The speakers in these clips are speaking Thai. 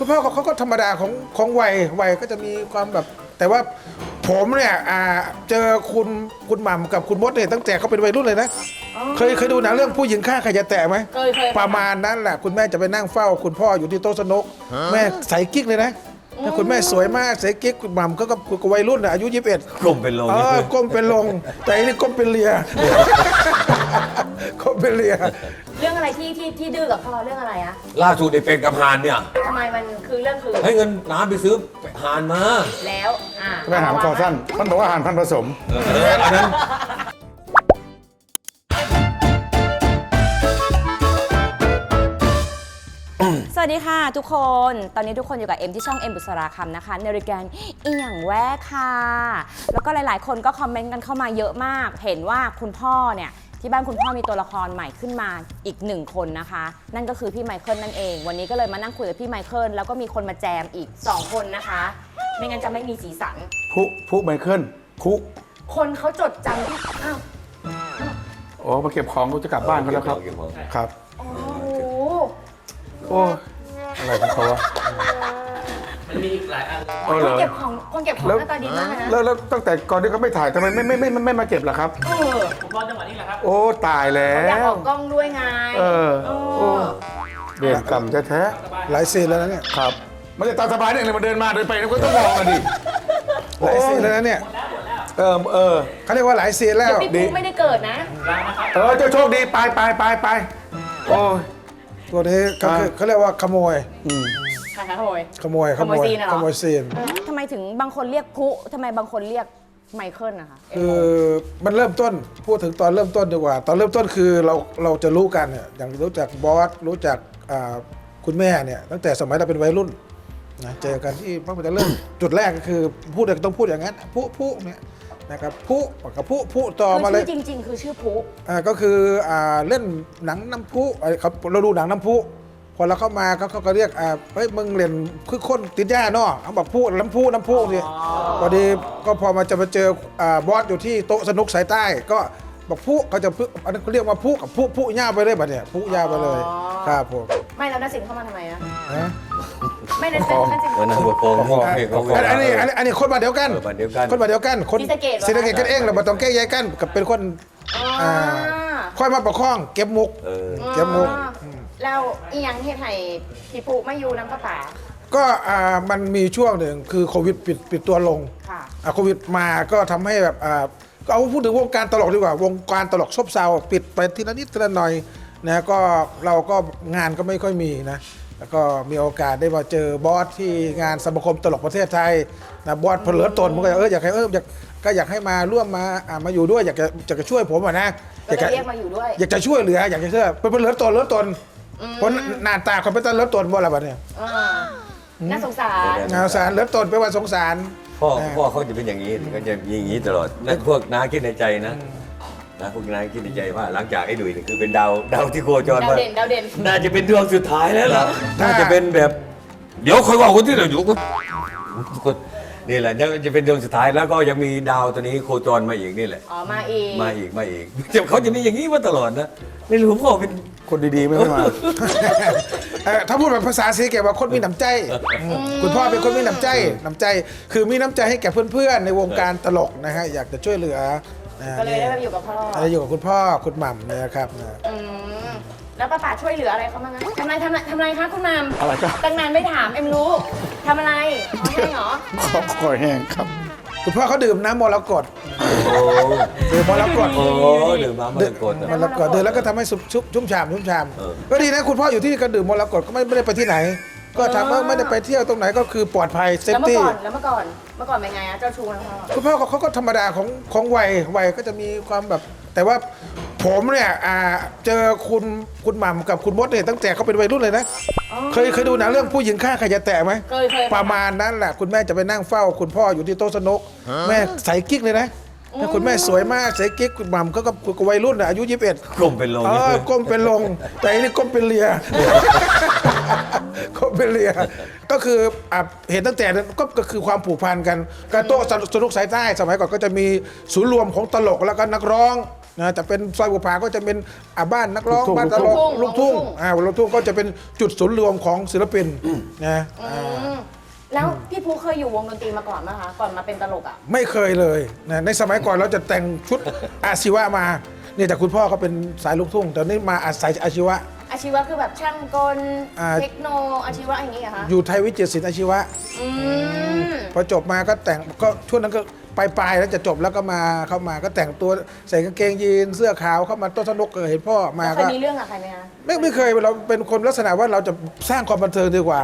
คุณพ่อเขาเขาก็ธรรมดาของของวัยวัยก็จะมีความแบบ แต่ว่าผมเนี่ยอ่าเจอคุณคุณหม่ำกับคุณมดเนี่ยตั้งแต่เขาเป็นวัยรุ่นเลยนะ เคยเคยดูหนังเรื่องผู้หญิงฆ่าใครจะแตะไหมเคยเคย ประมาณนั้นแหละคุณแม่จะไปนั่งเฝ้า คุณพ่ออยู่ที่โต๊ะสนุก แม่ใส่กิ๊กเลยนะ ถ้าคุณแม่สวยมากใส่กิ๊กคุณหม่ำก็กับกับวัยรุ่นน่ะอายุ21กลมเป็นลงเออก้มเป็นลง แต่อันนี้ก้มเป็นเลียก้มเป็นเลียเรื่องอะไรที่ที่ที่ดื้อกับพ่อเรื่องอะไรอะล่าสุดไอ้เป็นกับหานเนี่ยทำไมมันคือเรื่องคือให้เงินน้าไปซื้อหานมาแล้วอ่าไปหารคอสั้นมันบอกว่าอาหารพันธุ์ผสม เอออันนั้น สวัสดีค่ะทุกคน ตอนนี้ทุกคนอยู่กับเอ็มที่ช่องเอ็มบุษราคำนะคะในรายการอีหยังแวะค่ะ แล้วก็หลาย ๆ คนก็คอมเมนต์กันเข้ามาเยอะมาก เห็นว่าคุณพ่อเนี่ยที่บ้านคุณพ่อมีตัวละครใหม่ขึ้นมาอีกหนึ่งคนนะคะ นั่นก็คือพี่ไมเคิลนั่นเอง วันนี้ก็เลยมานั่งคุยกับพี่ไมเคิลแล้วก็มีคนมาแจมอีก 2 คนนะคะ ไม่งั้นจะไม่มีสีสันผู้ผู้ไมเคิลผู้คนเขาจดจำที่อ้าว โอ้มาเก็บของก็จะกลับบ้านเขาแล้วครับเก็บของครับโอ้ โหโอ้ยอะไรของเขาวะ มันมีอีกหลายอันเลยโอ้คเหรนอ เก็บของคนเก็บของหน้าตาดีมากเลยนะแล้วแล้วตั้งแต่ก่อนที่เขาไม่ถ่ายทำไมไม่ไม่ไม่ไม่ไม่มาเก็บล่ะครับ เออผมรอจังหวะนี้แหละครับโอ้ตายแล้อยากอว อกกล้องด้วยไงเออเอโอ้อเด่นกรรมแท้หลายซีนแล้วนะเนี่ยๆครับ มันจะตามสบายเนี่ยเลยมาเดินมาเดินไปก็ต้องมองกันดิหลายซีนแล้วนะเนี่ยเออเออ เขาเรียกว่าหลายซีนแล้วเดี๋ยวพี่ปุ๊ไม่ได้เกิดนะเออเจ้าโชคดีไปไปไปไปโอ้ย ตัวนี้ก็คือเขาเรียกว่าขโมยอืมใครคะโหยขโมยขโมยซีนน่ะเหรอ ขโมยซีน ทำไมถึงบางคนเรียกพุทำไมบางคนเรียกไมเคิลนะคะ คือมันเริ่มต้นพูดถึงตอนเริ่มต้นดีกว่า ตอนเริ่มต้นคือเราเราจะรู้กันเนี่ยอย่างรู้จักบอสรู้จักอ่าคุณแม่เนี่ยตั้งแต่สมัยเราเป็นวัยรุ่นนะเจอกันที่มันจะเริ่ม จุดแรกก็คือพูดอะไรก็ต้องพูดอย่างนั้นผู้ผู้เนี่ย นะครับผู้กับผู้ผู้ต่อคือมาเลชื่ยอจริง ๆ คือชื่อพุอ่าก็คืออ่าเล่นหนังน้ำพุไอ้เขาเราดูหนังน้ำพุพอเราเข้ามาเขาเขาก็เรียกอ่าเฮ้ยมึงเล่นคือคนติดยาเนาะเขาบอกพูน้ำพุน้ำพุสิพอดีก็พอมาจะมาเจออ่าบอสอยู่ที่โต๊ะสนุกสายใต้ ก็ บอกพุเขาจะพุอันนั้นเขาเรียกว่าพุกับพุพุย่าไปเลยบัดเนี่ยพุย่าไปเลยครับผมไม่แล้วนัสินเข้ามาทำไมอะนะไม่นัสินนัสิน วันนั้นบโกงให้เขาอันอันนี้อันนี้อันนี้คนมาเดียวกันเออบ้านเดียวกัน คนมาเดียวกันคนศรีสะเกษเหรอ ศรีสะเกษกันเองเราไม่ต้องแก้แยกกันกับเป็นคนอ่า ค่อยมาประคอง เก็บมุก เออ เก็บมุก แล้วอีหยังเฮ็ดให้พี่ปุไม่อยู่น้ำกระป๋าก็อ่ามันมีช่วงหนึ่งคือโควิดปิดปิดตัวลงค่ะ อ่าโควิดมาก็ทำให้แบบอ่าก็ เอาพูดถึงวงการตลกดีกว่า วงการตลกซบเซาปิดไปทีละนิดทีละหน่อยนะก็เราก็งานก็ไม่ค่อยมีนะแล้วก็มีโอกาสได้มาเจอบอสที่งานสมาคมตลกประเทศไทยนะบอสเพนเหลิศตนมันก็เอออยากให้เอออยากก็อยากให้มาร่วมมาอ่ามาอยู่ด้วยอยากจะอยากจะช่วยผมอะนะอก็ยากเลจะยเรียกมาอยู่ด้วย อยากจะช่วยเหลืออยากจะช่วยเป็นเป็นเหลิศตนเหลิศตนเพราะหน้าตาเขาเป็นต้นเหลิศตนบ่ละบัดเนี่ยอ่าน่าสงสาร งานสารเหลิศตนเป็นวันสงสาร พ่อพ่อเขาจะเป็นอย่างนี้ก็จะมีอย่างนี้ตลอดนั่นพวกน้าคิดในใจนะนะพวกน้าคิดในใจว่าหลังจากไอ้ดุยนี่คือเป็นดาวดาวที่โคจรดาวมาเด่นดาวเด่นน่าจะเป็นดวงสุดท้ายแล้วล่ะถ้าน่าจะเป็นแบบ เดี๋ยวคอยว่าคนที่เราอยู่ก็ นี่แหละเนี่ยจะเป็นดวงสุดท้ายแล้วก็ยังมีดาวตัวนี้โคจรมาอีกนี่แหละ อ๋อมาอีกมาอีกมาอีกแต่เขาจะมีอย่างนี้มาตลอดนะไม่รู้พ่อเป็นคนดีๆไม่ค่อยมา เอ่อถ้าพูดแบบภาษาซีเกตว่าคนมีน้ำใจ คุณพ่อเป็นคนมีน้ำใจ น้ำใจ คือมีน้ำใจให้แก่เพื่อนๆ ในวงการตลกนะฮะ อยากจะช่วยเหลือนะก็เลยได้มาอยู่กับพ่ออะไรอยู่กับคุณพ่อคุณหม่ำเนะครับนะ อืม แล้วป้าป๋าช่วยเหลืออะไรเขาบ้างนะทำอะไรทำอะไรทำอะไรคะคุณมามอะไรครับ ตั้งนานไม่ถามเอ็มรู้ทำอะไรขอให้เหรอ ขอคอยแห้งครับคุณพ่อเขาดื่มน้ำมรกตโอ้ดื่มมรกตโหหรือมาเมื่อกดมรกตดื่มแล้วก็ทำให้สุชุ่มชุ่มฉ่ำชุ่มฉ่เออำก็ดีนะคุณพ่ออยู่ที่นี่ก็ดื่มมรกตก็ไม่ไม่ได้ไปที่ไหน ก็ถามว่าไม่ได้ไปเที่ยวตรงไหนก็คือปลอดภัยเซฟแล้วเมื่อตี้ ก่อนแล้วเมื่อก่อนเมื่อก่อนเป็นไงอะเจ้าชู้นะพ่อ คุณพ่อเขาก็ธรรมดาของของวัยวัยก็จะมีความแบบ แต่ว่า ผมเนี่ยอ่าเจอคุณคุณหม่ำกับคุณมดเนี่ยตั้งแต่เขาเป็นวัยรุ่นเลยนะ เคยเคยดูหนังเรื่องผู้หญิงฆ่าใครจะแตะไหมเคยเคย ประมาณนั้นแหละคุณแม่จะไปนั่งเฝ้า คุณพ่ออยู่ที่โต๊ะสนุก แม่ใส่กิ๊กเลยนะถ้าคุณแม่สวยมากใส่กิ๊กคุณหม่ำก็กับกับวัยรุ่นน่ะอายุ21 กลมเป็นลงเออก้มเป็นลง แต่อันนี้ก้มเป็นเลีย ก้มเป็นเลีย ก็คืออะเห็นตั้งแต่นั้นก็ก็คือความผูกพันกันการโต๊ะสนุกสายใต้สมัยก่อนก็จะมีศูนย์รวมของตลกแล้วก็นักร้อง นะแต่เป็นซอยบุพาก็จะเป็นอ่าบ้านนักร้องลูกทุ่งบ้านตลกลูลูกกทุ่ทุ่ง งอ่าลูกทุ่งก็จะเป็นจุดศูนย์รวมของศิลปินนะอือ่า มแล้วพี่ภูเคยอยู่วงดนตรีมาก่อนไหมคะก่อนมาเป็นตลกอะ ไม่เคยเลยนะในสมัยก่อนเราจะแต่งชุด อาชีวะมาเนี่ยแต่คุณพ่อเขาเป็นสายลูกทุ่ง แต่นี่มาอาศัยอาชีวะ อาชีวะคือแบบช่างกลอ่า เทคโนอาชีวะอย่างนี้เหรอคะอยู่ไทยวิจิตรศิลป์อาชีวะอืมพอจบมาก็แต่งก็ช่วงนั้นก็ ปลายๆแล้วจะจบแล้วก็มาเข้ามาก็แต่งตัวใส่กางเกงยีนเสื้อขาวเข้ามาต้นสนุกเห็นพ่อมาแล้วเคก็ยมีเรื่องกับใครไหมคะ ไม่ไม่เคยเราเป็นคนลักษณะว่าเราจะสร้างความบันเทิงดีกว่า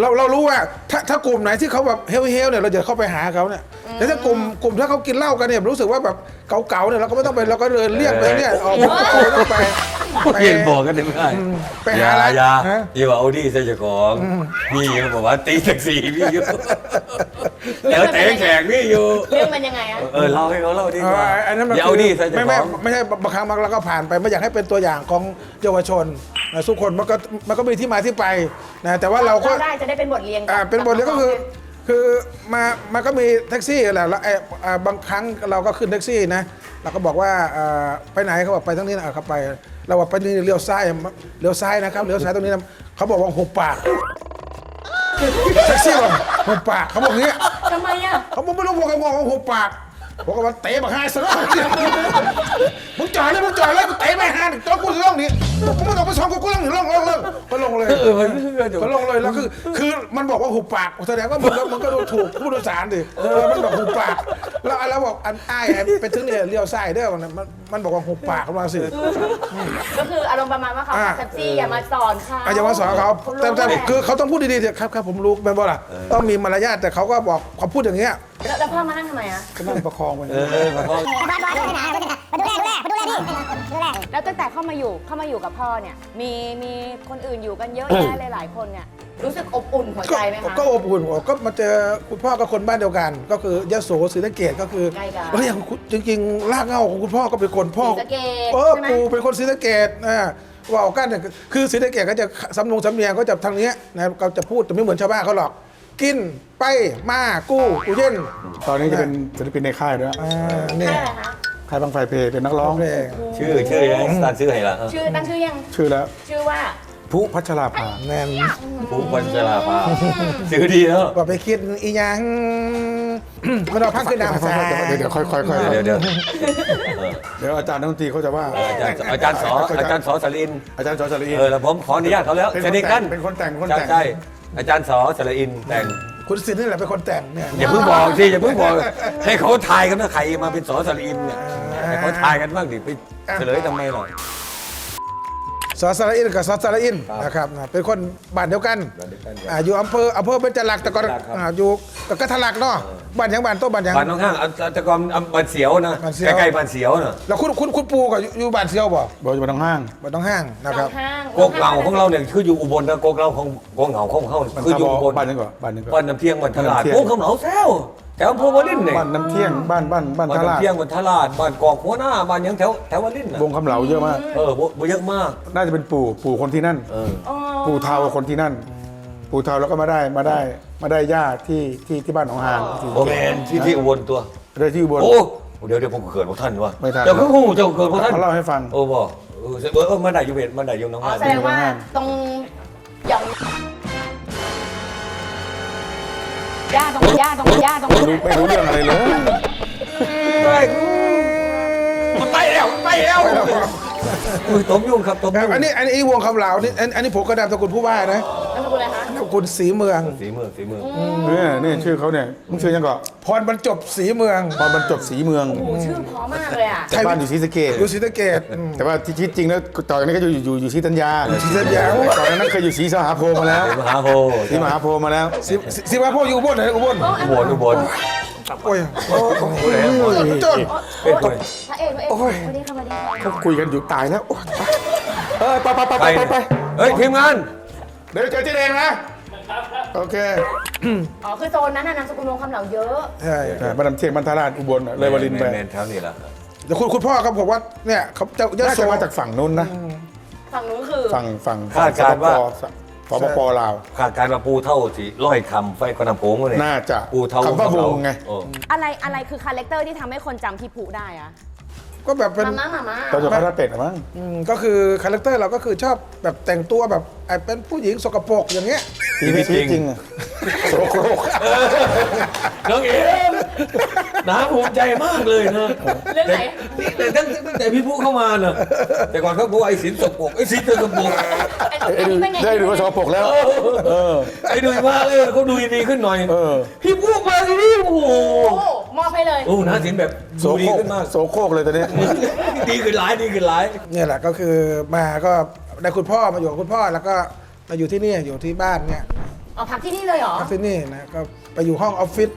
เราเรารู้ว่าถ้าถ้ากลุ่มไหนที่เขาแบบเฮลเฮลเนี่ยเราจะเข้าไปหาเขาเนี่ยแต่ถ้ากลุ่มกลุ่มถ้าเขากินเหล้ากันเนี่ยรู้สึกว่าแบบเก่าๆเนี่ยเราก็ไม่ต้องไปเราก็เดินเลี่ยงไปเนี่ยออกไปต้องไปไปเปลี่ยนบอกกันได้ไหมไปอย่าหาร้านอย่าฮะอย่าว่าเอาดีใส่เจ้าของพี่ยังบอกว่าตีแท็กซี่พี่อยู่แล้วเตะแขกพี่อยู่เรื่องมันยังไงอะเออเล่าให้เขาเล่าดีกว่าเอออันนั้นมันอย่าเอาดีใส่เจ้าไม่ขไม่องไม่ใช่บางครั้งมันเราก็ผ่านไปไม่อยากให้เป็นตัวอย่างของเยาวชนนะทุกคนมันก็มันก็มีที่มาที่ไปนะแต่ว่าเราก็ได้จะได้เป็นบทเรียนกับอ่าเป็นบทเรียนก็คือ คือมามันก็มีแท็กซี่แหละแล้วไอ้อ่าบางครั้งเราก็ขึ้นแท็กซี่นะเราก็บอกว่าอ่าไปไหนเขาบอกไปทางนี้นะอะเขาไปเราบอกไปนี่เลี้ยวซ้ายเลี้ยวซ้ายนะครับเลี้ยวซ้ายตรงนี้นะเขาบอกว่าหุบปากแท็กซี่บอกหุบปากเขาบอกอย่างเงี้ย ทำไมอะเขาบอกไม่รู้ผมก็บอกว่าหุบปากผมก็ว่าเตะบักฮาซะแล้วมึงจอดเลยมึงจอดเลยกูเตะไม่ฮาจ กว่าหุบปากแสดงว่ามันก็มันก็ดูถูกผู้โดยสารดิเออมันบอกหุบปาก แล้วแล้วบอกอันอ้ายไปถึงเนี่ยเลี้ยวซ้ายเด้อมันมันมันบอกว่าหุบปากมาสิ ก็คืออารมณ์ประมาณว่าเขาอ่าขับแท็กซี่อย่ามาสอนเขาอาจจะมาสอนเขาคุณแต่รู้แต่แหละคือเขาต้องพูดดีๆเถอะครับครับผมรู้เป็นบ่ล่ะต้องมีมารยาทแต่เขาก็บอกเขาพูดอย่างเงี้ยแล้วแล้วพ่อมานั่งทำไมอะก็นั่งประคองไปเออมาเขาแล้วตั้งแต่เข้ามาอยู่เข้ามาอยู่กับพ่อเนี่ย มีมีคนอื่นอยู่กันเยอะแยะหลายๆคนเนี่ย รู้สึกอบอุ่นหัวก็ใจไหมคะ ก็อบอุ่นก็มาเจอคุณพ่อกับคนบ้านเดียวกัน ก็คือยโสศรีสะเกดก็คือใกล้กัน เฮ้ยอย่างคุณจริงๆรากเหง้าของคุณพ่อก็เป็นคนพ่อ ศรีสะเกษเออใช่ไหม ปู่เป็นคนศรีสะเกดนะว่าเอากันเนี่ยคือศรีสะเกดก็จะสำนงสำเนียงก็จะทางเนี้ยนะก็จะพูดแต่ไม่เหมือนชาวบ้านเขาหรอก กินไปมากู้กูเย็นตอนนี้จะเป็นศิลปินในค่ายด้วยอ่าเนี่ย ใช่อะไรคะค่ายบางไฟเพลงเป็นนักร้องเพลงชื่อชื่อยังตั้งชื่อให้ละเออชื่อตั้งชื่อยังชื่อแล้ว ชื่อว่า ผู้พัชราภาแน่นผู้คนชราภาชื่อดีแล้ว ว่าไปคิดอีหยังมันเอาพักขึ้นดาวสาเดี๋ยวเดี๋ยวค่อยค่อยค่อยเดี๋ยวเดี๋ยวเออเดี๋ยวอาจารย์นักดนตรีเขาจะว่า อาจารย์อาจารย์สออาจารย์สอสลิน อาจารย์จอร์จสลีเออแล้วผมขออนุญาตเขาแล้วเป็นสคนนิทแต่กังนเป็นคนแต่งเป็นคนใช่แต่ง ใช่อาจารย์สอสลินแต่งคุณสินนี่แหละเป็นคนแต่งเนี่ยอย่าเพิ่งบอกสิอย่าเพิ่งบอกให้เขาทายกันว่าใครมาเป็นสอสลินเนี่ยให้เขาทายกันบ้างดิไปเฉลยทำไมหรอ สอสระอินกับสอสระอินนะครับนะเป็นคนบ้านเดียวกันบ้านเดียวกันอ่าอยู่อำเภออำเภอเป็นจรักแต่ก่อนจรักครับ อ่าอยู่แต่ก็ทะลักเนาะบ้านยังบ้านโต้บ้านยัง บ้านน้องห้างอัตกรรมบ้านเสียวนะบ้านเสียว ใกล้ๆบ้านเสียวน่ะแล้วคุณคุณคุณปูกับอยู่อยู่บ้านเซียวบ่บอกจะมาทางห้าง บ้านต้องห้างนะครับห้างโกกเหงาของเราเนี่ยคืออยู่อุบลนะโกกเราของโกกเหงาของเขาคืออยู่อุบลบ้านนึงก่อนบ้านนึงก่อน บ้านน้ำเที่ยงบ้านทลาดบ้านน้ำเที่ยง โกกเหงาแซว แถวอำเภอวารินเนี่ยบ้านน้ำเที่ยงบ้านบ้านบ้านบ้านท่าลาดน้ำเที่ยงบ้านทลาดบ้านกอกหัวหน้าบ้านยังแถวแถววารินน่ะวงคำเหลาเยอะมาก เออบ่บ่เยอะมากน่าจะเป็นปู่ปู่คนที่นั่น เอออ๋อปู่เทาคนที่นั่น ปู่เทาแล้วก็มาได้มาได้มาได้ย่าที่ที่ที่บ้านของหางที่โอแมนที่ที่อุบลตัว ได้ที่อุบล โอ้เดี๋ยวเดี๋ยวผมเกิดพวกท่านวะไม่ทัน เดี๋ยวเพิ่งหูเจ้าเกิดพวกท่านเขาเล่าให้ฟัง โอ้บ่เออเออเออมาได้อยู่เวทมาได้อยู่น้องอ๋อห้างแสดงว่าตรง ย่าตรงย่าตรงย่าตรงไม่รู้ไม่รู้เรื่องอะไรเลยมันไปแล้วมันไปแล้วอุ้ยต้มยุ่งครับต้มครัยุ่บงอันนี้อันนี้วงคำเหลานี่อันอันนี้ผมก็นามสกุลผู้ว่านะนามสกุลอะไรคะนามสกุลสีเมืองสีเมืองสีเมืองเนี่ยนี่ชื่อเขาเนี่ยมึงชื่อยังก่อนพรบรรจบสีเมืองตอนบรรจบสีเมืองโอ้โหชื่อเพราะมากเลยอะแต่บ้านอยู่ศรีสะเกษอยู่ศรีสะเกดอืมแต่ว่าที่ชีวิตจริงแล้วต่อจากนี้ก็อยู่อยู่อยู่ศรีธัญญาศรีธัญญาแต่ก่อนนั้นเคยอยู่ศรีสหาโพธิ์มาแล้วมหาโพศรีมหาโพธิ์มาแล้วสิสิสิว่าพ่ออยู่อุบนไหนอุบลอุบลอุบลโอ้ยโอ้ยจนเป็นคนพระเอกพระเอกโอ้ยสวัสดีค่ะสวัสดีค่ะเขาคุยกันอยู่ตายแล้วโอ๊ยเออไปไปไปไปไปไปเฮ้ยทีมงาน เดี๋ยวเจอเจ๊แดงนะ โอเคอ๋อคือโซนนั้นน่ะนามสกุลวงคำเหล่าเยอะใช่อ่าบ้านน้ำเที่ยงบ้านทาราชอุบลน่ะเลยวรินทร์ไปแมนแถวนี้ละเดี๋ยวคุณคุณพ่อครับผมว่าเนี่ยเขาจะยน่าโสจะมาจากฝั่งนู้นนะ ฝั่งนู้นคือฝั่งฝั่งคาดการณ์ว่า สปปลาว ขาดการมาปูเท่าสิร้อยคำไฟกระนำโป้งเลยน่าจะปูเท่าคำว่าของวเรางไง เอออะไรอะไรคือคาแรคเตอร์ที่ทำให้คนจำพี่ผูได้อะ ก็แบบเป็น มาม่ามาม่าตอนจบคาราเป็ดอะมั้งอืมก็คือคาแรคเตอร์เราก็คือชอบแบบแต่งตัวแบบไอ้เป็นผู้หญิงสกปรกอย่างเงี้ยชีวิตจริงอะโสโครกน้องเอ็มน้าภูมิใจมากเลยนะเรื่องไหนแต่ตั้งตั้งแต่พี่ผู้เข้ามาเนอะแต่ก่อนเขาบอกว่าไอ้สินสกปรกไอ้สินสกปรกไอ้ไอ้ไอ้ดูนี่เป็นไงได้ดูว่าโสโครกแล้ว เออไอ้ดุยมาเลยเขาดูดีขึ้นหน่อยเออ พี่ผู้มาทีนี่โอ้โห โอ้ มอบให้เลย โอ้น้าสินแบบโสดูดีโครกขึ้นมาก โสโครกเลยตอนนี้ดีขึ้นหลายดีขึ้นหลาย เนี่ยแหละก็คือมาก็ได้คุณพ่อมาอยู่กับคุณพ่อแล้วก็มาอยู่ที่นี่อยู่ที่บ้านเนี่ยอ๋อพักที่นี่เลยเหรอพักที่นี่นะก็ไปอยู่ห้องออฟฟิศ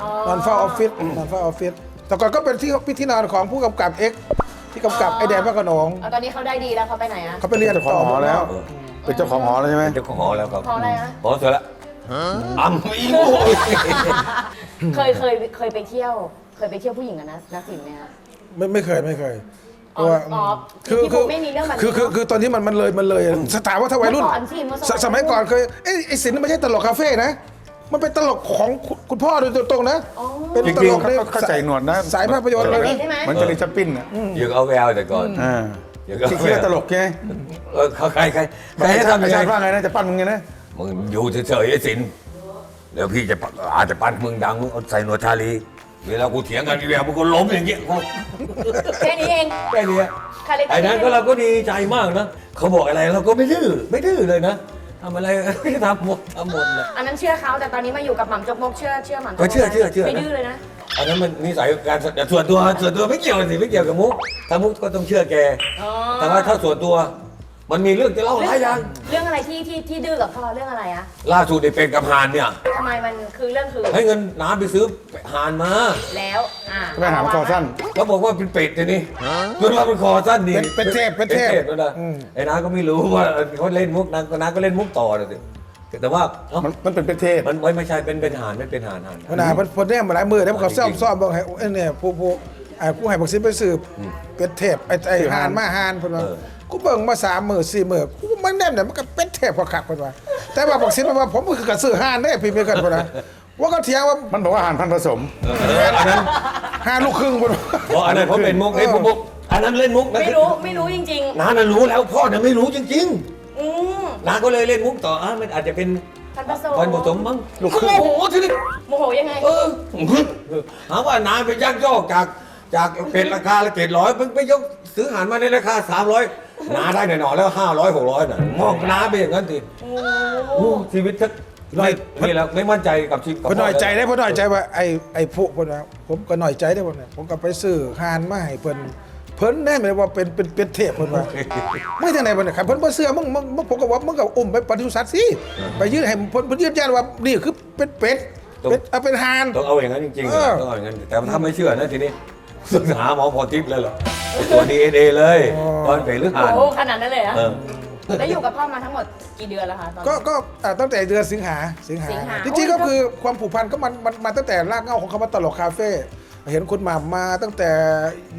อ๋อนอนเฝ้าออฟฟิศนอนเฝ้าออฟฟิศแต่ก่อนก็เป็นที่พี่ที่นอนของผู้กำกับเอ็กที่กำกับไอแดนพระโขนงเอาตอนนี้เขาได้ดีแล้วเขาไปไหนอะเขาไปเรียนเจ้าของหอแล้ว เป็นเจ้าของหอแล้วใช่ไหม เจ้าของหอแล้วครับหออะไรอะหอเสร็จละ อ้ำอีโม่เคยเคยเคยไปเที่ยว เคยไปเที่ยวผู้หญิงกันนะนักสินไหมคะ ไม่ไม่เคยไม่เคยเพอ๋อราะว่าอ๋อคือที่คือผมไม่มีเรื่องแบบนี้คือคือคือตอนนี้มันมันเลยมันเลยสถามว่าถ้าวัยรุ่นเมื่อก่อนสิเมื่อก่อนสสมัยก่อนเคยเอ้ยไอสินไม่ใช่ตลกคาเฟ่นะ มันเป็นตลกของคุณคุณพ่อโดยตรงๆนะอ๋อเป็นจตริงลกๆเขาเขาใส่หนวดนะสายภาพยนตร์เลยเด็นะกใช่ไหมเหมันจะรีชัปปิ้นอะอยู่เอาแววแต่ก่อน อ่าอย่างก็ ที่คิดว่าตลกใช่ไหมเออเขาใครใครใครให้ทำไอ้ยังไงชายว่าไงนะจะปั้นมึงไงนะ มึงอยู่เฉยๆไอ้สินเดี๋ยวพี่จะปอาจจะปั้นมึงดังมึงเอาใส่หนวดชาลีเวลากูเถียงกันอีแววมึงก็ล้มอย่างเงี้ยกูแค่นี้เองแค่เนี้ยคาแรคเตอไอ้ร์นั้นก็เราก็ดีใจมากนะเขาบอกอะไรเราก็ไม่ดื้อไม่ดื้อเลยนะทำอะไร ทำหมดทำหมดเลย อันนั้นเชื่อเขาแต่ตอนนี้มาอยู่กับหม่ำจกมกเชื่อเชื่อหม่ำจกมก็เชื่อเชื่อเชื่อ ไม่ดื้อเลยนะ อันนั้นมันนิสัยการแต่ส่วนตัวส่วนตัวไม่เกี่ยวสิไม่เกี่ยวกับมุกถ้ามุกก็ต้องเชื่อแก อ๋อ แต่ว่าถ้าส่วนตัว มันมีเรื่องจะเล่าหลายอย่างเรื่องอะไรที่ที่ที่ดื้อกับพ่อเรื่องอะไรอะล่าสุดไอ้เป็นกับหานเนี่ย ทำไมมันคือเรื่องคือให้เงินน้าไปซื้อหานมา แล้วอ่าไปหามคอสั้นเขาบอกว่าเป็นเป็ดทีนี้จนว่าเป็นคอสั้นดีเป็นเป็นเทพเป็นเทพ แล้วนะอืมไอ้น้าก็ไม่รู้ว่าเขาเล่นมุกน้าก็น้าก็เล่นมุกต่อเลยสิแต่ว่าเอ้ามันมันเป็นประเทศมันไม่ไม่ใช่เป็นเป็นหานไม่เป็นหานหานพนาเพิ่นเพิ่นเนี่ยมาหลายมือแล้วเขาซ่อมซ่อมบอกให้เอ้ยเนี่ยผู้ผู้ไอ้ผู้ให้บักซิไปสืบเป็นเทพไอ้ไอ้หานมาหานเพิ่นว่า กูเบิ่งมาสามมือสี่มือกูมันแน่นเนี่ยมันก็เป็นเทพพอคักเพิ่นว่า แต่ว่าบักซิมันว่าผมก็คือกระสือหานได้พี่เพื่อนเพิ่นนะว่าก็เถียงว่ามันบอกว่าอาหารพันธุ์ผสมเอออันนั้นหานลูกครึ่งเพิ่นว่าเพราะอันนั้นเขาเป็นมุกไอ้พวกมุกอันนั้นเล่นมุกนะไม่รู้ไม่รู้จริง น้าน่ะรู้แล้วพ่อน่ะไม่รู้จริงๆ อืมๆน้าก็เลยเล่นมุกต่ออะมันอาจจะเป็นพันผสมวันผสมมั้งลูกครึ่ง โอ้โหทีนี้โมโหยังไง เออหาว่าน้าไปยักยอกจากจากเป็นราคาละเจ็ดร้อยมันไปยกซื้ออาหารมาในราคาสามร้อย น้าได้หน่อยๆแล้วห้าร้อยหกร้อยน่ะมองน้าไปอย่างนั้นสิโอ้ชีวิตทักไม่นี่แล้วไม่มั่นใจกับชีวิตกับเพิ่นน้อยใจได้เพิ่นน้อยใจว่าไอ้ไอ้ผู้เพิ่นว่าผมก็น้อยใจได้เพิ่นน่ะผมก็ไปซื้อหานมาให้เพิ่นเพิ่นแน่เลยว่าเป็นเป็นเป็นเทพเพิ่นว่าไม่ทางไหนเพิ่นน่ะครับเพิ่นบ่เชื่อมึงมึงมึงผมก็ว่ามึงก็อุ้มไปปฏิสัตว์สิไปยืนให้เพิ่นเพิ่นยืนยันว่านี่คือเป็นเป็ดเป็ดเอาเป็นหาน ต้องเอาอย่างนั้นจริงๆเออ ต้องเอาอย่างนั้นแต่ถ้าไม่เชื่อนะทีนี้ ศึกษาหมอพรทิพย์เลยเหรอตัวดีเอ็นเอเลยตอนเป็นหรือหานโอ้ขนาดนั้นเลยเหรอเออ แล้วอยู่กับพ่อมาทั้งหมดกี่เดือนแล้วคะตอนนี้ก็ก็อ่าตั้งแต่เดือนสิงหาสิงหาสิงหาจริงๆโอ้ก็ยคือความผูกพันก็มันมันมาตั้งแต่รากเหง้าของคำว่าตลกคาเฟ่เห็นคุณหม่ำมาตั้งแต่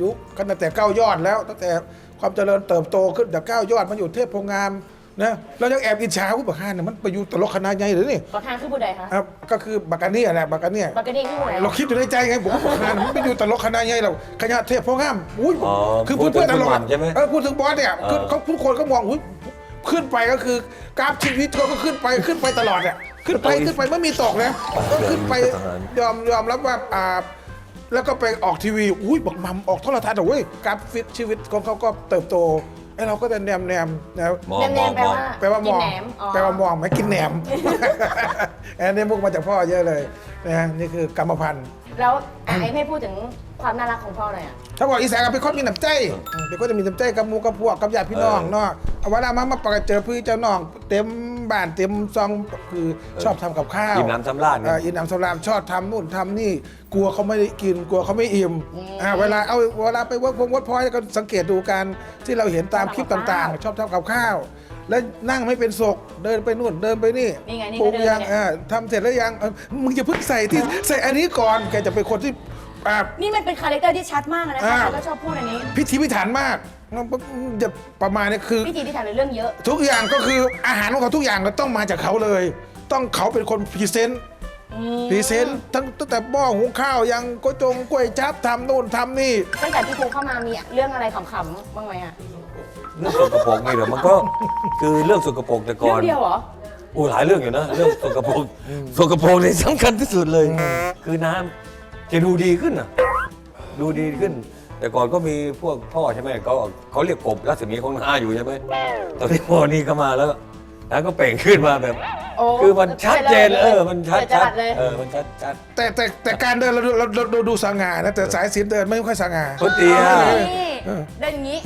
ยุคกันตั้งแต่เก้ายอดแล้ว ตั้งแต่ความเจริญเติบโตขึ้นจากเก้ายอดมาอยู่เทพโพงาม นะเรายังแอบอิจฉาผู้บักฮานเนี่ยมันไปอยู่ตลกคณะใหญ่หรือนี่ประธานคือผู้ใดคะครับก็คือบักกาเนี่ยแหละบักกาเนี่ย ปกติคือผู้ใดเราคิดอยู่ในใจไงผมว่าบักฮานมันไปอยู่ตลกคณะใหญ่เราคณะเทพโพงามอุ้ยอ๋อคือเพื่อนเพื่อนๆตลกพูดถึงคุณหม่ำใช่ไหมเออพูดถึงบอสเนี่ยคือเออ เขาทุกคนก็มองอุ้ยขึ้นไปก็คือกราฟชีวิตเขาก็ขึ้นไปขึ้นไปตลอดเนี่ยขึ้นไปขึ้นไปไม่มีตกนะก็ขึ้นไปยอมยอมรับว่าอ่าแล้วก็ไปออกทีวีอุ้ยบอกมัมออกโทรทัศน์เหรอเว้ยกราฟฟิตชีวิตของเขาก็เติบโต ไอ้เราก็จะแนมแนมๆนะมองแนมองมๆแปลมองว่า แปลว่ามองกินแหนมอ๋อ แปลว่ามองไหมกินแหนม อันนี้มุกมาจากพ่อเยอะเลยนะฮะนี่คือกรรมพันธุ์ แล้วไอ้ให้พูดถึงความน่ารักของพ่อหน่อยอะ ถ้าบอกอีสานก็เป็นคนมีน้ำใจเป็นคนจะมีน้ำใจกับหมูกับพวกกับญาติพี่น้องเนาะเอาเวลามามาปกเจอพี่เจ้าน้อง เต็มบ้านเต็มซองคือชอบทำกับข้าวอิ่มน้ำสำราญเอออิ่มน้ำสำราญชอบทำนู่นทำนี่ กลัวเขาไม่ได้กินกลัวเขาไม่อิ่มอ่าเวลาเอาเวลาไปเวิร์กพงเวิร์กพอยก็สังเกตดูการที่เราเห็นตามคลิปต่างๆ ชอบทำกับข้าว แล้วนั่งไม่เป็นศกเดินไปนู่นเดินไปนี่นี่ไงนี่ปรุก็งเดินยังเนี่ยเออทำเสร็จแล้วยังเออมึงอย่าเพิ่งใส่ที่ใส่อันนี้ก่อนแกจะเป็นคนที่อ่า นี่มันเป็นคาแรคเตอร์ที่ชัดมากเลยนะอ่าใครๆก็ชอบพูดอันนี้ พิธีพิถันมากจะประมาณนี้คือพิธีที่ทำในเรื่องเยอะ ทุกอย่างก็คืออาหารของเขาทุกอย่างก็ต้องมาจากเขาเลย ต้องเขาเป็นคนพรีเซนต์พรีเซนต์ทั้งตั้งแต่หม้อหุงข้าวยังก๋วยจงกล้วยจับทำนู่นทำนี่ ตั้งแต่พี่ภูเข้ามามีเรื่องอะไรขำๆบ้างไหมอะ เรื่องสกปรกนี่เหรอมันก็คือเรื่องสกปรกแต่ก่เรื่ออน งเดียวเหรออู้หลายเรื่องอยู่นะเรื่องสกปรกสกปรกนี่สำคัญที่สุดเลย คือน้ำจะดูดีขึ้นอะดูดีขึ้น แต่ก่อนก็มีพวกพ่อใช่ไหมเขาเขาเรียกกบรัศมีของน้าอยู่ใช่ไหมตอนนี้พ่อนี่เข้ามาแล้ว น้าก็เปล่งขึ้นมาแบบโอ้คือมันชัดเจนเออมันชัดเจชัรัดดเลยเออมันชัดชัดแต่แต่แต่การเดินเราดูเราเราเราดูสง่านะแต่สายสินเดินไม่ค่อยสง่า คนเตียนี่เดินอย่างนี้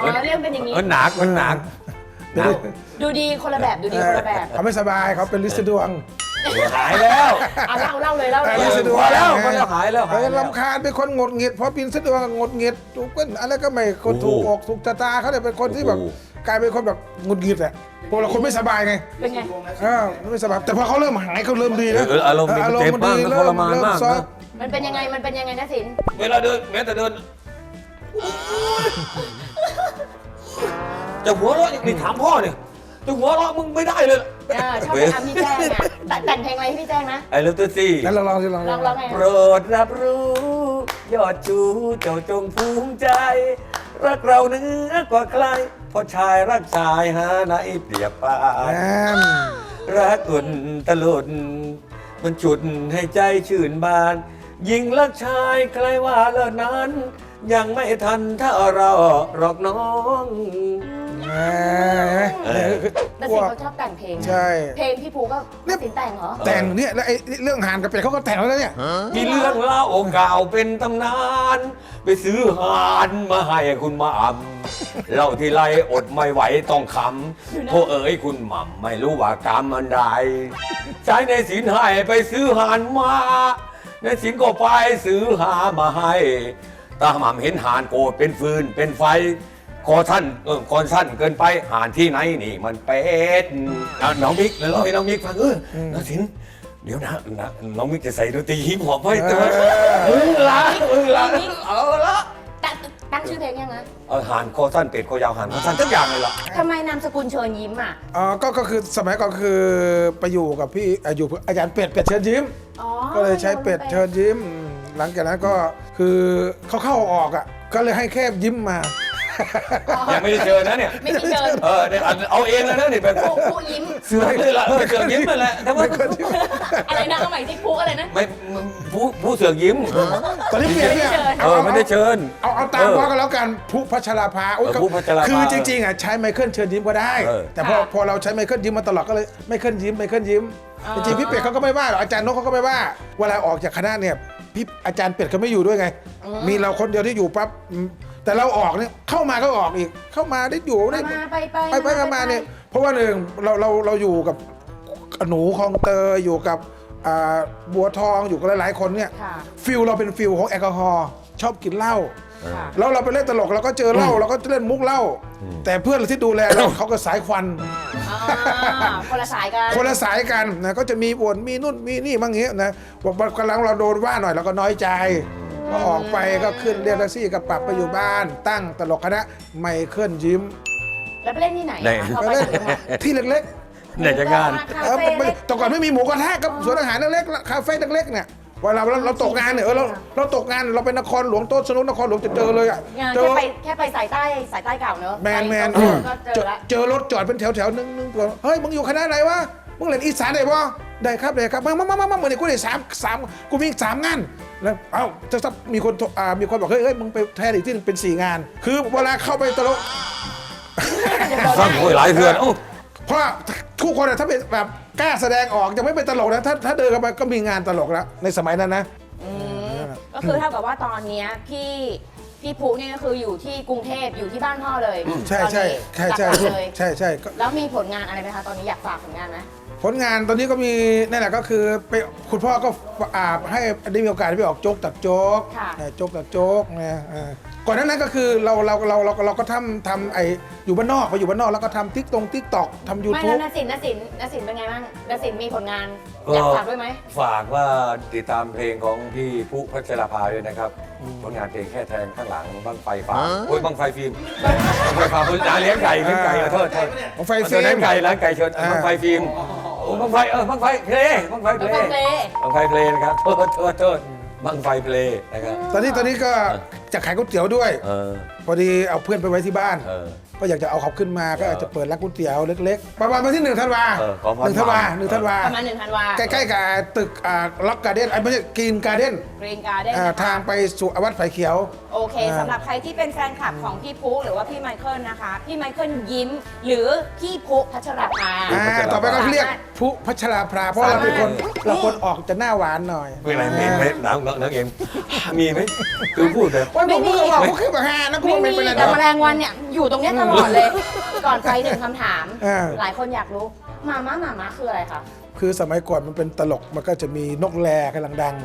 อ๋ออ๋อเรื่องเป็นอย่างนี้ มันหนักมันหนักหนักดูดีคนละแบบดูดีคนละแบบเขาไม่สบายเขาเป็นลิสต์ดวง หายแล้วเอาเล่าเล่าเลยเล่าเลเออยลิสต์ดวงพอแล้วพอแล้วหายแล้วหายเอแล้อวลำคาญเป็นคนหงดหงิดเพราะเป็นลิสต์ดวงหงดหงิดถูกเป็นอะไรก็ไม่คนถูกอกถูกชะตาเขาเลยเป็นคนที่แบบโอ้โห กลายเป็นคนแบบหงุดหงิดอะพวกเราคนไม่สบายไงเป็นไง เออไม่สบายแต่พอเขาเริ่มหายเขาเริ่มดีนะเอออารมณ์มันเจ็บมากมันทรมานมากซอนะฟต์มันเป็นยังไง มันเป็นยังไงนะสินเวลาเดินแม้แต่เดิน จะหัวเราะนี่ถามพ่อเนี่ยจะหัวเราะมึงไม่ได้เลยเออชอบไปทำพี่แจ้งอะแต่แต่งเพลงอะไรให้พี่แจ้งนะ ไอ้เลิฟตัวซี่แล้วเราลองสิลองลองร้องไงโปรดรับรู้ ยอดชูเจ้าจงภูมิใจ รักเราเนื้อกว่าใครเพราะชายรักชายหาไหนเปรียบปาแอนรักอุ่นตะลุนมันจุดให้ใจชื่นบาน ยิงรักชายใครว่าเลิศนั้น ยังไม่ทันถ้าเราหรอกน้อง แหมเออแต่สินเขาชอบแต่งเพลงนะใช่ เพลงพี่ภูก็เนี่ยสินแต่งเหรอ แต่งเนี่ยแล้วไอ้เรื่องหานกับเป็ดเขาก็แต่งแล้วเนี่ย มีเรื่องเล่าเก่าเป็นตำนาน ไปซื้อหานมาให้คุณหม่ำเล่าทีไรอดไม่ไหวต้องขำโทษเอ๋ยคุณหม่ำไม่รู้ว่ากรรมอันใดใช้ในสินให้ไปซื้อหานมา ในสินก็ไปซื้อหามาให้ตาหม่ำเห็นหานโกรธเป็นฟืนเป็นไฟ คอท่านเออคอสั้นเกินไปหานที่ไหนนี่ มันเป็ดอะน้องมิกแล้วเล่าให้น้องมิกฟังเออน้าสินเดี๋ยวนะนะน้องมิกจะใส่ดนตรีฮิปฮอปให้ตัวมึงละมึงละเอาละตั้งตั้งชื่อเพลงยังไงเอาหานคอสั้นเป็ดคอยาวหานคอสั้นทุกอย่างเลยล่ะทำไมนามสกุลเชิญยิ้มอะอ๋อก็ก็คือสมัยก่อนคือไปอยู่กับพี่อะอยู่อาจารย์เป็ดเป็ดเชิญยิ้มอ๋อก็เลยใช้เป็ดเชิญยิ้มอืมหลังจากนั้นก็คือเขาเข้าออกอะก็เลยให้แค่ยิ้มมา ยังไม่ได้เจอนะเนี่ยไม่ใช่เชิญเออเนี่ยเอาเอาเองเลยนะนี่แบบผู้ผู้ยิ้ม เสือกเลยล่ะเออเสือกยิ้มนั่นแหละแต่ว่าอะไรนะเอาใหม่ที่ผู้อะไรนะ ไม่ผู้ผู้เสือกยิ้มตอนนี้เปลี่ยนเนี่ยเออไม่ได้เชิญ เอาเอาตามว่ากันแล้วกันผู้พัชราภาอุ๊ยเออผู้พัชราภาคือจริงๆอะใช้ไมเคิลเชิญยิ้มก็ได้ เออ แต่พอพอเราใช้ไมเคิลยิ้มมาตลอดก็เลยไมเคิลยิ้มไมเคิลยิ้มจริงๆพี่เป็ดเขาก็ไม่ว่าหรอกอาจารย์นกเขาก็ไม่ว่า เวลาออกจากคณะเนี่ยพี่อาจารย์เป็ดเขาไม่อยู่ด้วยไง มีเราคนเดียวที่อยู่ปั๊บอืม แต่เราออกเนี่ยเข้ามาก็ออกอีก เข้ามาได้อยู่ได้มาไปไปไปไปมาๆเนี่ยเพราะว่าหนึ่งเราเราเราอยู่กับหนูคลองเตยอยู่กับอ่าบัวทองอยู่กับหลายๆคนเนี่ยค่ะ ฟิลเราเป็นฟิลของแอลกอฮอล์ชอบกินเหล้า ค่ะแล้วเราไปเล่นตลกเราก็เจอเหล้าเราก็เล่นมุกเหล้าแต่เพื่อนเราที่ดูแลเรา เขาก็สายควัน อ่าคนละสายกันคนละสายกันนะก็จะมีบ่นมีนู่นมีนี่บางอย่างนะบอกว่ากำลังเราโดนว่าหน่อยเราก็น้อยใจ พอออกไปก็ขึ้นเรียกแท็กซี่กับปรับไปอยู่บ้าน ตั้งตลกคณะไมเคิลยิ้มแล้วไปเล่นที่ไหนไหน อะพอไปไปเล่นต่างจังหวัดที่เล็กไหนจะงานๆเออไม่แต่ก่อนไม่มีหมูกระทะกับสวนอาหารเล็กๆคาเฟ่เล็กๆเนี่ยเวลาเราเราตกงานเนี่ยเออเราเราตกงานเราไปนครหลวงโต๊ะสนุกนครหลวงจะเจอเลยอะงานเจแค่อ ไปแค่ไปสายใต้สายใต้เก่าเนอะแมนแมนไปก็เจอละเจอรถจอดเป็นแถวแถวๆนึงนึงตัวเฮ้ยมึงอยู่คณะไหนวะมึงเรียนอีสานได้ปะได้ครับได้ครับมามามามามาเหมือนกูได้สามสามกูมีอีกสามงาน แล้วเอ้าจะสักมีคนโทรอ่ามีคนบอกเฮ้ยเฮ้ยมึงไปแทนอีกที่หนึงเป็นสี่งาน คือเวลาเข้าไปตลก สร้างโอยหลายเถื่อนโอ้เพราะทุกคนอะถ้าเป็นแบบกล้าแสดงออกจะไม่เป็นตลกนะถ้าถ้าเดินกันไปก็มีงานตลกแล้วในสมัยนั้นนะอืมก็คือเท่ากับว่าตอนเนี้ยพี่ พี่ภูเนี่ยก็คืออยู่ที่กรุงเทพอยู่ที่บ้านพ่อเลยใช่ใช่ใช่ใช่ตอนนี้หลักๆเลยใช่ใช่ก็แล้วมีผลงานอะไรไหมคะตอนนี้อยากฝากผลงานไหมผลงานตอนนี้ก็มีนั่นแหละก็คือไปคุณพ่อก็อ่าให้ได้มีโอกาสได้ไปออกโจ๊กตักโจ๊กค่ะเออโจ๊กตักโจ๊กนะเออ ก่อนหนานั้นก็คือเราเราเราเราเราก็ทำทำไออยู่บ้านนอกไปอยู่บ้านนอกแล้วก็ทำทิกตรงทิกตอกทำยูไม่ทูแล้วบนสินนสินนสินเป็นไงบ้างนสินมีผลงานก็อยากฝากด้วยไหม ฝากว่าติดตามเพลงของพี่ผู้พัชราภาด้วยนะครับผลงานเพลงแค่แทงข้างหลังบังไฟฟ้าโอ้ยบังไฟฟิล์มบังไฟฟ้าคุณอาเลี้ยงไก่เลี้ยงไก่ขอโทษโทษของไฟไฟฟิฟิล์ล์มมไก่ร้านไก่ชนอ่าบังไฟฟิล์มโอ้โอ้บังไฟเออบังไฟเพลงบังไฟเพลบั้งงไฟเพลงบังไฟเพลงนะครับโทษโทษโทษบังไฟเพลงนะครับ ตอนนี้ตอนนี้ก็ จะขายก๋วยเตี๋ยวด้วย เออ พอดีเอาเพื่อนไปไว้ที่บ้าน เออ ก็อยากจะเอาเขาขึ้นมาก็อาจจะเปิดร้านก๋วยเตี๋ยวเล็กๆ ประมาณวันที่หนึ่งธันวาเออขอพรหนึ่งธันวามาหนึ่งธันวาประมาณหนึ่งธันวาใกล้ๆกับตึกล็อกการ์เด้นไม่ใช่กรีนการ์เด้นกรีนการ์เด้นทางไปสู่วัดไผ่เขียว โอเคอ่า สำหรับใครที่เป็นแฟนคลับของพี่พุหรือว่าพี่ไมเคิลนะคะ พี่ไมเคิลยิ้ม หรือพี่พุพัชราภา อ่าต่อไปก็เรียกผู้พัชราภราเพราะเราเป็นคนสามารถเราคนออกจะหน้าหวานหน่อยไม่อะไรมีไหมน้ำน้ำเองมีไหมคือพูดแบบ โอ้ยผมเพิ่งบอกผมขึ้นมาห้านะพวไม่กมันมีเป็นอะไรแต่นะแมลงวันเนี่ยอยู่ตรงเนี้ยตลอดเลย ก่อนไปหนึ่งคำถาม อ่า หลายคนอยากรู้มาม่ามาม่าคืออะไรคะ คือสมัยก่อนมันเป็นตลกมันก็จะมีนกแรกำลังดัง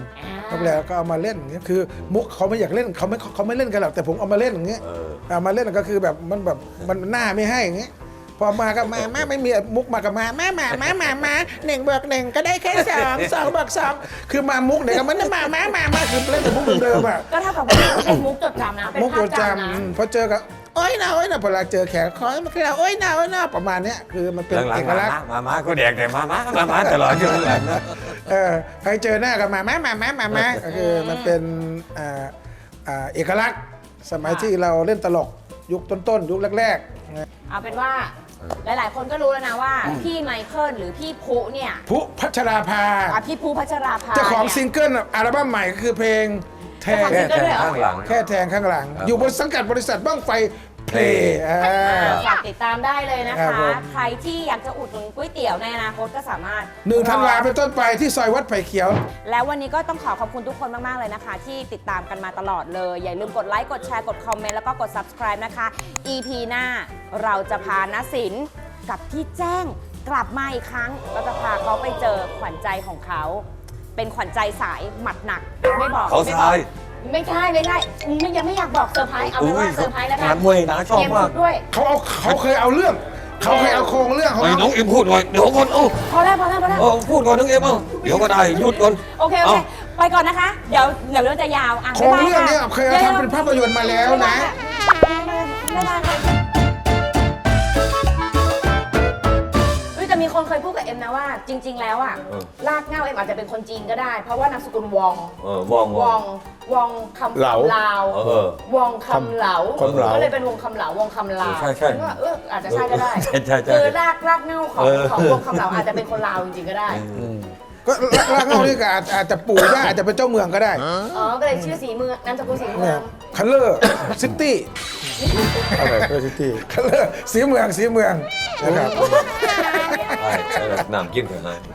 อ่านนกแรก็เอามาเล่นอย่างเงี้ยคือมุกเขาไม่อยากเล่นเขาไม่เขาไม่เล่นกันหรอกแต่ผมเอามาเล่นอย่างเงี้ยเออเอามาเล่นก็คือแบบมันแบบมันหน้าไม่ให้อย่างเงี้ย พอมาก็มาแม่ไม่มีมุกมากับมาแม่มาแม่มามาหนึ่งบวกหนึ่งก็ได้แค่สองสองบวกสองคือมามุกเนี่ยก็มันมามามามาคือเล่นแต่มุกเดิมๆอะก็เท่ากับว่าเป็นมุกจดจำนะเป็นมุกภาตัพวจจำนะำอืมพอเจอกับโอ้ยหนาวโอ้ยหนาวพอเราเจอแขกคอยมาคือเราโอ้ยหนาวโอ้ยหนาวประมาณเนี้ยคือมันเป็นหลังเอกๆลักษณ์มามาก็แดกแต่มามามามาตลอดอยู่หลังนะเออใครเจอหน้ากันมาแม่มาแม่มาแม่ก็คือมันเป็นอ่าอ่าเอกลักษณ์ สมัยที่เราเล่นตลกยุคต้นๆ ยุคแรกๆนะเอาเป็นว่า หลาย ๆ คนก็รู้แล้วนะว่า พี่ไมเคิลหรือพี่พุเนี่ยผู้พัชราภาอะพี่พุพัชราภาเจ้าของนี่ยซิงเกิลอัลบั้มใหม่ก็คือเพลงแทงเจ้าของซิงเกิลด้วยเหรอข้างหลัง แค่แทงข้างหลังครับอยู่บนสังกัดบริษัทบ้างไฟ เพลย์อ่า ฝากติดตามได้เลยนะครัคะ บผม ใครที่อยากจะอุดหนุนก๋วยเตี๋ยวในอนาคตก็สามารถหนึ่งธันวาเป็นต้นไปที่ซอยวัดไผ่เขียว แล้ววันนี้ก็ต้องขอขอบคุณทุกคนมาก ๆ เลยนะคะ ที่ติดตามกันมาตลอดเลย อย่าลืมกดไลค์ กดแชร์ กดคอมเมนต์ แล้วก็กด subscribe นะคะ EP หน้าเราจะพานสินกับพี่แจ้งกลับมาอีกครั้ง เราจะพาเขาไปเจอขวัญใจของเขา เป็นขวัญใจสายหมัดหนัก ไม่บอกเขาไม่ทบอรากย ไม่ใช่ไม่ใช่ไม่ยังไม่อยากบอกเซอร์ไพรส์เอาเป็นว่าอุ้ยเซอร์ไพรส์แล้วกังานมวยนะชอบเตรียมากชุดด้วย เขาเอาเขาเคยเอาเรื่อง เขาเคยเอาโครงเรื่องของไอ้เขาน้องเอ็มพูดหน่อยเดี๋ยวก่อนเอ้าพอแล้วพอแล้วพอแล้วเออพูดก่อนน้องเอ็มเอ้าเดี๋ยวก็ได้หยุดก่อน โอเคโอเอ้าเคไปก่อนนะคะ เดี๋ยวเดี๋ยวเรื่องจะยาวอะโครงบ๊ายบายเรื่องเนี้ยค่ะเคยเอาทำเป็นภาพยนตร์มาแล้วนะ บ๊ายบายค่ะ คนเคยพูดกับเอ็มนะว่า จริง ๆ แล้วอะเออลากเหง้าเอ็มอาจจะเป็นคนจีนก็ได้ เพราะว่านามสกุลวอง เออวองววออง ง วองคำเหลาลาว เออ วองคำเหลา คำเหลา ก็เลยเป็นวงคำเหลาวงคำลาวใช่ใช่ก็เอออาจจะใช่ก็ได้ ใช่ใช่ใช่คือรากรากเหง้าของเออ ของวงคำเหลาอาจจะเป็นคนลาวจริงๆก็ได้ ก็ลากเงานี่ก็อาจอาจจะปู่ได้อาจจะเป็นเจ้าเมืองก็ได้อ๋อ ก็เลยชื่อสีเมืองนามสกุลสีเมืเนี่อยงคัลเลอร์ซิตี้อะไรเพื่อซิตี้คัลเลอร์สีเมืองสีเมืองนะครับ ใช่เออน้ำกินเถอะนาย